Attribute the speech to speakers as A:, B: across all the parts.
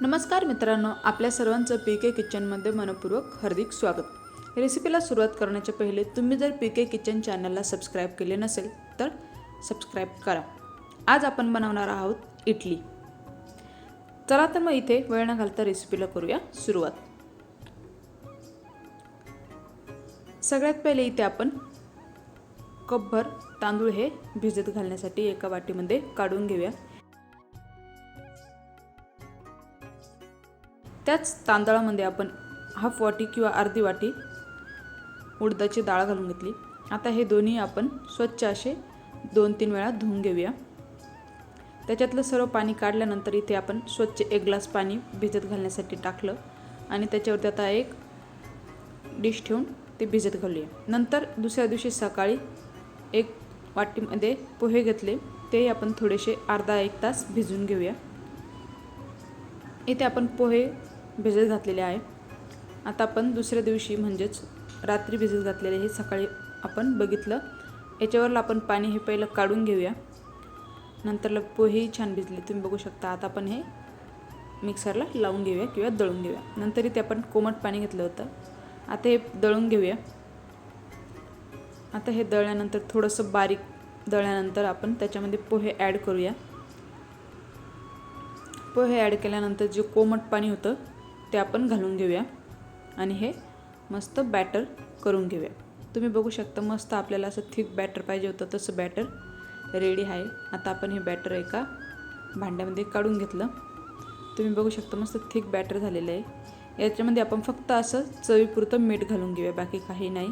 A: नमस्कार मित्रांनो आपल्या सर्वांचं पी के किचनमध्ये मनपूर्वक हार्दिक स्वागत. रेसिपीला सुरुवात करण्याच्या पहिले तुम्ही जर पी के किचन चॅनलला सबस्क्राईब केले नसेल तर सबस्क्राईब करा. आज आपण बनवणार आहोत इडली. चला तर मग इथे वेळ न घालता रेसिपीला करूया सुरुवात. सगळ्यात पहिले इथे आपण कपभर तांदूळ हे भिजत घालण्यासाठी एका वाटीमध्ये काढून घेऊया. त्याच तांदळामध्ये आपण हाफ वाटी किंवा अर्धी वाटी उडदाची डाळ घालून घेतली. आता हे दोन्ही आपण स्वच्छ असे दोन तीन वेळा धुवून घेऊया. त्याच्यातलं सर्व पाणी काढल्यानंतर इथे आपण स्वच्छ एक ग्लास पाणी भिजत घालण्यासाठी टाकलं आणि त्याच्यावरती आता एक डिश ठेवून ते भिजत घालूया. नंतर दुसऱ्या दिवशी सकाळी एक वाटीमध्ये पोहे घेतले ते आपण थोडेसे अर्धा एक तास भिजून घेऊया. इथे आपण पोहे भिजत घातलेले आहे. आता आपण दुसऱ्या दिवशी म्हणजेच रात्री भिजत घातलेले हे सकाळी आपण बघितलं. याच्यावरला आपण पाणी हे पहिलं काढून घेऊया. नंतरला पोहेही छान भिजले. तुम्ही बघू शकता आता आपण हे मिक्सरला लावून घेऊया किंवा दळून घेऊया. नंतर इथे आपण कोमट पाणी घेतलं होतं. आता हे दळून घेऊया. आता हे दळल्यानंतर थोडंसं बारीक दळल्यानंतर आपण त्याच्यामध्ये पोहे ॲड करूया. पोहे ॲड केल्यानंतर जे कोमट पाणी होतं ते आपण घालून घेऊया. आणि हे मस्त बॅटर करून घेऊया. तुम्ही बघू शकता मस्त आपल्याला असं थिक बॅटर पाहिजे होतं तसं बॅटर रेडी आहे. आता आपण हे बॅटर एका भांड्यामध्ये काढून घेतलं. तुम्ही बघू शकता मस्त थिक बॅटर झालेलं आहे. याच्यामध्ये आपण फक्त असं चवीपुरतं मीठ घालून घेऊया बाकी काही नाही.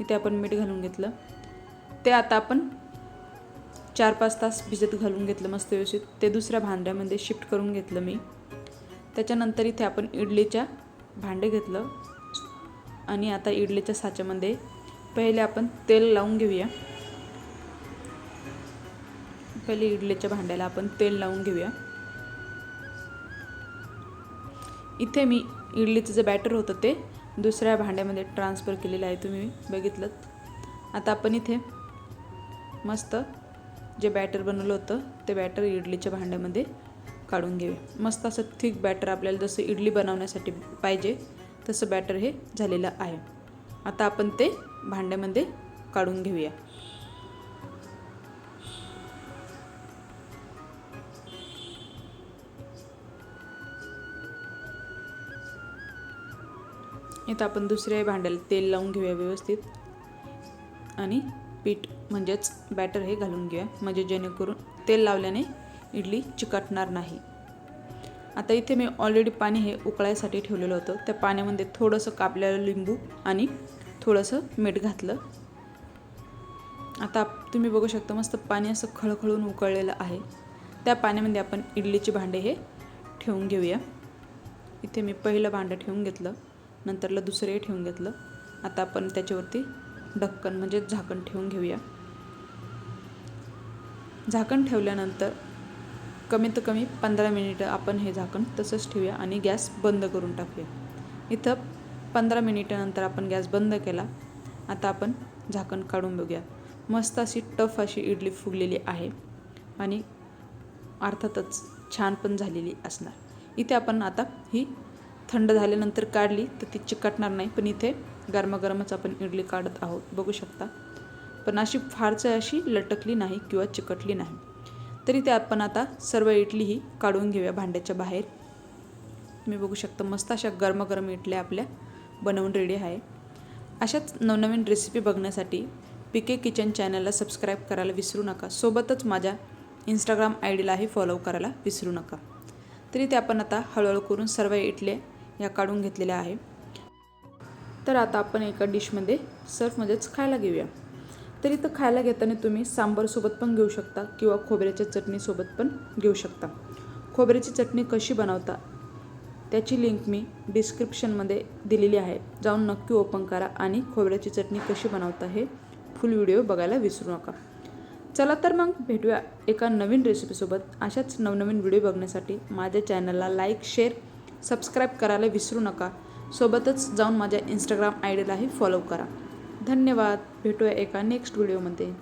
A: इथे आपण मीठ घालून घेतलं. ते आता आपण चार पाच तास भिजत घालून घेतलं मस्त व्यवस्थित. ते दुसऱ्या भांड्यामध्ये शिफ्ट करून घेतलं मी. त्याच्यानंतर इथे आपण इडलीच्या भांडे घेतलं. आणि आता इडलीच्या साच्यामध्ये पहिले आपण तेल लावून घेऊया. पहिले इडलीच्या भांड्याला आपण तेल लावून घेऊया. इथे मी इडलीचं जे बॅटर होतं ते दुसऱ्या भांड्यामध्ये ट्रान्सफर केलेलं आहे. तुम्ही बघितलं. आता आपण इथे मस्त जे बॅटर बनवलं होतं ते बॅटर इडलीच्या भांड्यामध्ये काढून घेऊया मस्त असं थिक बॅटर आपल्याला जसं इडली बनवण्यासाठी पाहिजे तसं बॅटर हे झालेलं आहे. आता आपण ते भांड्यामध्ये काढून घेऊया. इथं आपण दुसऱ्या भांड्याला तेल लावून घेऊया व्यवस्थित. आणि पीठ म्हणजेच बॅटर हे घालून घेऊया. म्हणजे जेणेकरून तेल लावल्याने इडली चिकटणार नाही. आता इथे मी ऑलरेडी पाणी हे उकळायसाठी ठेवलेलं होतं. त्या पाण्यामध्ये थोडंसं कापलेलं लिंबू आणि थोडंसं मीठ घातलं. आता तुम्ही बघू शकता मस्त पाणी असं खळखळून उकळलेलं आहे. त्या पाण्यामध्ये आपण इडलीचे भांडे हे ठेवून घेऊया. इथे मी पहिलं भांडं ठेवून घेतलं. नंतरला दुसरंही ठेवून घेतलं. आता आपण त्याच्यावरती ढक्कन म्हणजे झाकण ठेवून घेऊया. झाकण ठेवल्यानंतर कमीत कमी पंधरा मिनिटं आपण हे झाकण तसंच ठेवूया आणि गॅस बंद करून टाकूया. इथं पंधरा मिनिटानंतर आपण गॅस बंद केला. आता आपण झाकण काढून बघूया. मस्त अशी टफ अशी इडली फुगलेली आहे आणि अर्थातच छान पण झालेली असणार. इथे आपण आता ही थंड झाल्यानंतर काढली तर ती चिकटणार नाही पण इथे गरमागरमच आपण इडली काढत आहोत. बघू शकता. पण अशी फारच अशी लटकली नाही किंवा चिकटली नाही. तरी ते आपण आता सर्व इडली ही काढून घेऊया भांड्याच्या बाहेर. तुम्ही बघू शकता मस्त अशा गरमागरम इडल्या आपल्या बनवून रेडी आहे. अशाच नवनवीन रेसिपी बघण्यासाठी पिके किचन चॅनलला सबस्क्राईब करायला विसरू नका. सोबतच माझ्या इंस्टाग्राम आय डीलाही फॉलो करायला विसरू नका. तरी ते आपण आता हळूहळू करून सर्व इडल्या या काढून घेतलेल्या आहे. तर आता आपण एका डिशमध्ये सर्फमध्येच खायला घेऊया. तर खायला घेताना तुम्ही सांबारसोबत पण घेऊ शकता किंवा खोबऱ्याच्या चटणीसोबत पण घेऊ शकता. खोबऱ्याची चटणी कशी बनवता त्याची लिंक मी डिस्क्रिप्शनमध्ये दिलेली आहे. जाऊन नक्की ओपन करा आणि खोबऱ्याची चटणी कशी बनवता हे फुल व्हिडिओ बघायला विसरू नका. चला तर मग भेटूया एका नवीन रेसिपीसोबत अशाच नवनवीन व्हिडिओ बघण्यासाठी माझ्या चॅनलला लाईक शेअर सबस्क्राईब करायला विसरू नका. सोबतच जाऊन माझ्या इंस्टाग्राम आय डीलाही फॉलो करा. धन्यवाद. भेटूया एका नेक्स्ट व्हिडिओमध्ये